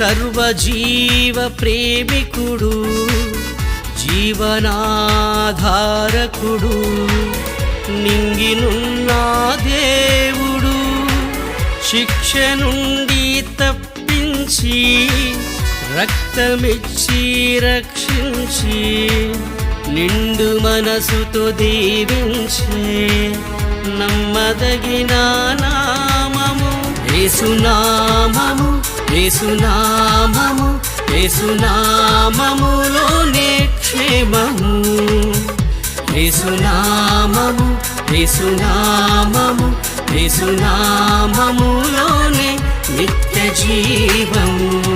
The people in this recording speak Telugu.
సర్వజీవ ప్రేమికుడు జీవనాధారకుడు నింగినున్నా దేవుడు శిక్ష నుండి తప్పించి రక్తమిచ్చి రక్షించి నిండు మనసుతో దీవించే నమ్మదగిన ఏసునామము ఏసునామము ఏసునామములోనే క్షేమము. ఏసునామము ఏసునామము ఏసునామములోనే నిత్య జీవము.